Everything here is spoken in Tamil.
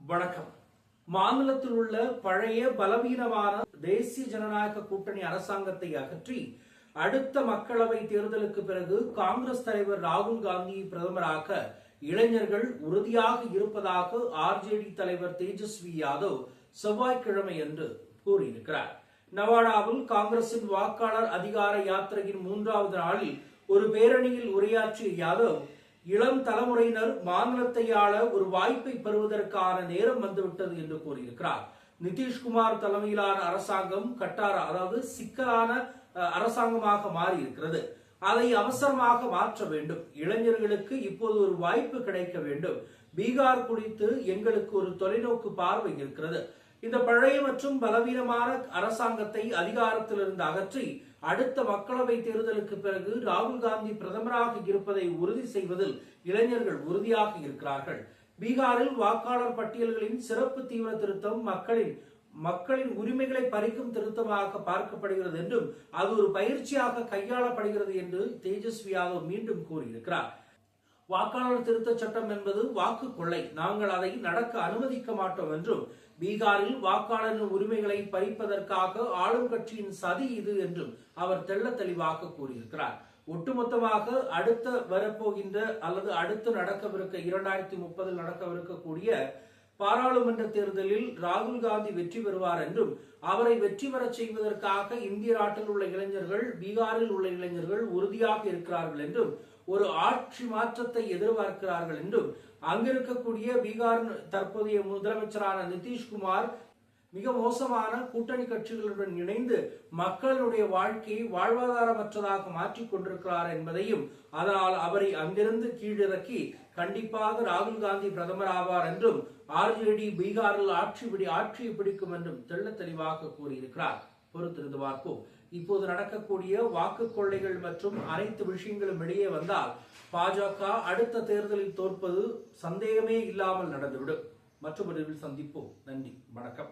வணக்கம். மாநிலத்தில் உள்ள பழைய பலவீனமான தேசிய ஜனநாயக கூட்டணி அரசாங்கத்தை அகற்றி அடுத்த மக்களவை தேர்தலுக்கு பிறகு காங்கிரஸ் தலைவர் ராகுல் காந்தியை பிரதமராக இளைஞர்கள் உறுதியாக இருப்பதாக ஆர்ஜேடி தலைவர் தேஜஸ்வி யாதவ் செவ்வாய்க்கிழமை என்று கூறியிருக்கிறார். நவாடாவில் காங்கிரசின் வாக்காளர் அதிகார யாத்திரையின் மூன்றாவது நாளில் ஒரு பேரணியில் உரையாற்றிய யாதவ் இளம் தலைமுறையினர் மாநிலத்தை ஆள ஒரு வாய்ப்பை பெறுவதற்கான நேரம் வந்துவிட்டது என்று கூறியிருக்கிறார். நிதிஷ்குமார் தலைமையிலான அரசாங்கம் கட்டார அதாவது சிக்கலான அரசாங்கமாக மாறி இருக்கிறது அதை அவசரமாக மாற்ற வேண்டும். இளைஞர்களுக்கு இப்போது ஒரு வாய்ப்பு கிடைக்க வேண்டும். பீகார் குறித்து எங்களுக்கு ஒரு தொலைநோக்கு பார்வை இருக்கிறது. இந்த பழைய மற்றும் பலவீனமான அரசாங்கத்தை அதிகாரத்திலிருந்து அகற்றி அடுத்த மக்களவை தேர்தலுக்கு பிறகு ராகுல் காந்தி பிரதமராக இருப்பதை உறுதி செய்வதில் இளைஞர்கள் உறுதியாக இருக்கிறார்கள். பீகாரில் வாக்காளர் பட்டியல்களின் சிறப்பு தீவிர திருத்தம் மக்களின் மக்களின் உரிமைகளை பறிக்கும் திருத்தமாக பார்க்கப்படுகிறது என்றும் அது ஒரு பயிற்சியாக கையாளப்படுகிறது என்று தேஜஸ்வி யாதவ் மீண்டும் கூறியிருக்கிறார். வாக்காளர் திருத்த சட்டம் என்பது வாக்கு கொள்ளை. நாங்கள் அதை நடக்க அனுமதிக்க மாட்டோம் என்றும் பீகாரில் வாக்காளரின் உரிமைகளை பறிப்பதற்காக ஆளும் கட்சியின் சதி இது என்றும் அவர் தெள்ள தெளிவாக கூறியிருக்கிறார். ஒட்டுமொத்தமாக அடுத்த வரப்போகின்ற அல்லது அடுத்து நடக்கவிருக்க இரண்டாயிரத்தி முப்பதில் நடக்கவிருக்கக்கூடிய பாராளுமன்ற தேர்தலில் ராகுல் காந்தி வெற்றி பெறுவார் என்றும் அவரை வெற்றி பெறச் செய்வதற்காக இந்திய நாட்டில் உள்ள இளைஞர்கள் பீகாரில் உள்ள இளைஞர்கள் உறுதியாக இருக்கிறார்கள் என்றும் ஒரு ஆட்சி மாற்றத்தை எதிர்பார்க்கிறார்கள் என்றும் அங்கிருக்கக்கூடிய பீகார் தற்போதைய முதலமைச்சரான நிதிஷ்குமார் மிக மோசமான கூட்டணி கட்சிகளுடன் இணைந்து மக்களுடைய வாழ்க்கையை வாழ்வாதாரமற்றதாக மாற்றிக் கொண்டிருக்கிறார் என்பதையும் அதனால் அவரை அங்கிருந்து கீழிறக்கி கண்டிப்பாக ராகுல் காந்தி பிரதமர் ஆவார் என்றும் ஆர்ஜேடி பீகாரில் ஆட்சி பிடி ஆட்சியை பிடிக்கும் என்றும் தெள்ள தெளிவாக கூறியிருக்கிறார். பொறுத்திருந்து பார்ப்போம் இப்போது நடக்கக்கூடிய வாக்கு கொள்ளைகள் மற்றும் அனைத்து விஷயங்களும் வெளியே வந்தால் பாஜக அடுத்த தேர்தலில் தோற்பது சந்தேகமே இல்லாமல் நடந்துவிடும். மற்றொரு சந்திப்போம். நன்றி. வணக்கம்.